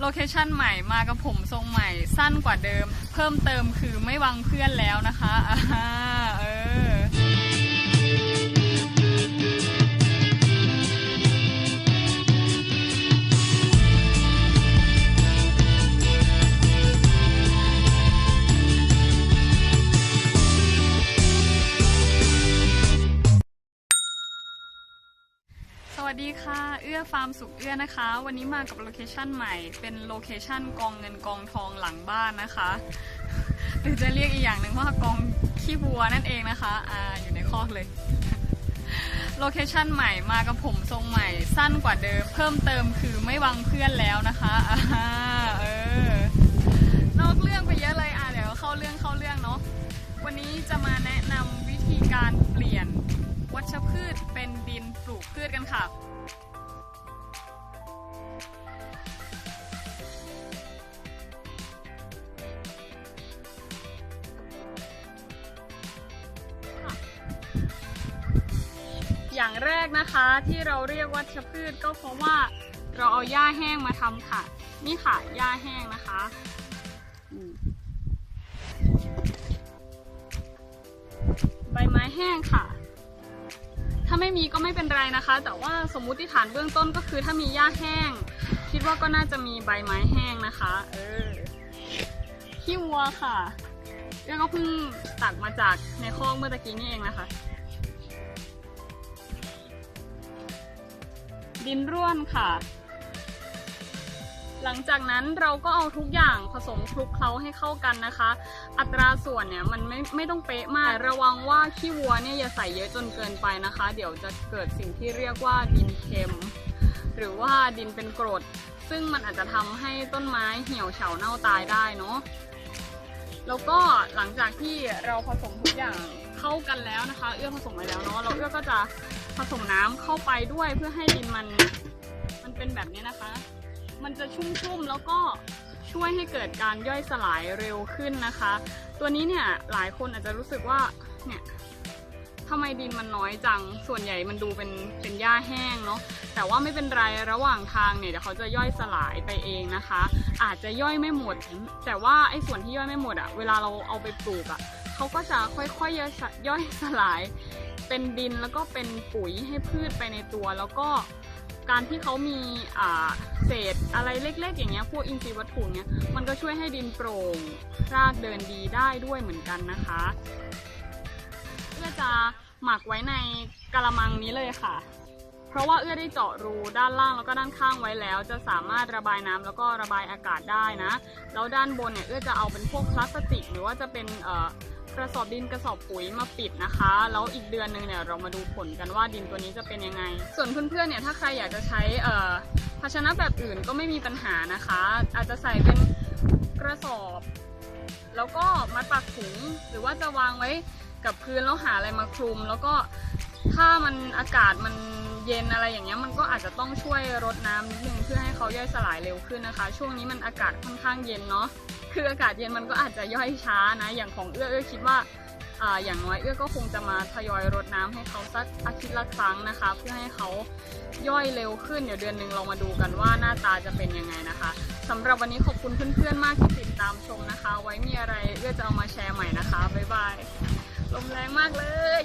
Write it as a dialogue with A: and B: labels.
A: โลเคชั่นใหม่มากับผมทรงใหม่สั้นกว่าเดิม เพิ่มเติมคือไม่วังเพื่อนแล้วนะคะ วัสดีค่ะ เอื้อฟาร์มสุขเอื้อนะคะ วันนี้มากับโลเคชั่นใหม่ เป็นโลเคชั่นกองเงินกองทองหลังบ้านนะคะ หรือจะเรียกอีกอย่างหนึ่งว่ากองขี้วัวนั่นเองนะคะ อ่า อยู่ในคอกเลย โลเคชั่นใหม่มากับผมทรงใหม่ สั้นกว่าเดิม เพิ่มเติมคือไม่วังเพื่อนแล้วนะคะอ่าเออ นอกเรื่องไปเยอะเลยอะเดี๋ยวเข้าเรื่องเข้าเรื่องเนาะ วันนี้จะมาแนะนำวิธีการเปลี่ยน วัชพืชเป็นดินปลูกพืชกันค่ะ อย่างแรกนะคะที่เราเรียกวัชพืชก็เพราะว่าเราเอาหญ้าแห้งมาทำค่ะ นี่ค่ะหญ้าแห้งนะคะใบไม้แห้งค่ะ ถ้าไม่มีก็ไม่เป็นไรนะคะ แต่ว่าสมมุติฐานเบื้องต้นก็คือถ้ามีหญ้าแห้ง คิดว่าก็น่าจะมีใบไม้แห้งนะคะ เออขี้วัวค่ะแล้วก็เพิ่งตักมาจากในคอกเมื่อตะกี้นี่เองนะคะ ดินร่วนค่ะ หลังจากนั้นเราก็เอาทุกอย่างผสมคลุกเคล้าให้เข้ากันนะคะ อัตราส่วนเนี่ยมันไม่ไม่ต้องเป๊ะมากระวังว่าขี้วัวเนี่ยอย่าใส่เยอะจนเกินไปนะคะ เดี๋ยวจะเกิดสิ่งที่เรียกว่าดินเค็ม หรือว่าดินเป็นกรด ซึ่งมันอาจจะทำให้ต้นไม้เหี่ยวเฉาเน่าตายได้เนาะแล้วก็หลังจากที่เราผสมทุกอย่างเข้ากันแล้วนะคะ เอื้อผสมไปแล้วเนาะเราเอื้อก็จะผสมน้ำเข้าไปด้วยเพื่อให้ดินมัน มันเป็นแบบนี้นะคะ มันจะชุ่มๆแล้วก็ช่วยให้เกิดการย่อยสลายเร็วขึ้นนะคะ ตัวนี้เนี่ยหลายคนอาจจะรู้สึกว่าเนี่ยทำไมดินมันน้อยจัง ส่วนใหญ่มันดูเป็นเป็นหญ้าแห้งเนาะ แต่ว่าไม่เป็นไร ระหว่างทางเนี่ยเดี๋ยวเขาจะย่อยสลายไปเองนะคะ อาจจะย่อยไม่หมด แต่ว่าไอ้ส่วนที่ย่อยไม่หมดอะเวลาเราเอาไปปลูกอะเขาก็จะค่อยๆย่อยสย่อยสลาย เป็นดินแล้วก็เป็นปุ๋ยให้พืชไปในตัว แล้วก็ การที่เขามีเศษอะไรเล็ก ๆ อย่างเงี้ยพวกอินทรีย์วัตถุเนี้ยมันก็ช่วยให้ดินโปร่งรากเดินดีได้ด้วยเหมือนกันนะคะ เพื่อจะหมักไว้ในกระมังนี้เลยค่ะ เพราะว่าเอื้อได้เจาะรูด้านล่างแล้วก็ด้านข้างไว้แล้ว จะสามารถระบายน้ำแล้วก็ระบายอากาศได้นะ แล้วด้านบนเนี่ยเอื้อจะเอาเป็นพวกพลาสติก หรือว่าจะเป็นเอ่อ ระสอบดินกระสอบปุ๋ยมาปิดนะคะ แล้วอีกเดือนหนึ่งเนี่ยเรามาดูผลกันว่าดินตัวนี้จะเป็นยังไง ส่วนเพื่อนๆเนี่ยถ้าใครอยากจะใช้เอ่อภาชนะแบบอื่นก็ไม่มีปัญหานะคะ อาจจะใส่เป็นกระสอบ แล้วก็มัดปากถุงหรือว่าจะวางไว้กับพื้นแล้วหาอะไรมาคลุม แล้วก็ถ้ามันอากาศมันเย็นอะไรอย่างเงี้ยมันก็อาจจะต้องช่วยรดน้ำนิดนึงเพื่อให้เขาย่อยสลายเร็วขึ้นนะคะ ช่วงนี้มันอากาศค่อนข้างเย็นเนาะ คืออากาศเย็นมันก็อาจจะย่อยช้านะ อย่างของเอื้อเอื้อคิดว่าอย่างน้อยเอื้อก็คงจะมาทยอยรดน้ำให้เขาสักอาทิตย์ละครั้งนะคะ เพื่อให้เขาย่อยเร็วขึ้นเดี๋ยวเดือนหนึ่งเรามาดูกันว่าหน้าตาจะเป็นยังไงนะคะสำหรับวันนี้ขอบคุณเพื่อนๆมากที่ติดตามชมนะคะ ไว้มีอะไรเอื้อจะเอามาแชร์ใหม่นะคะบ๊ายบายลมแรงมากเลย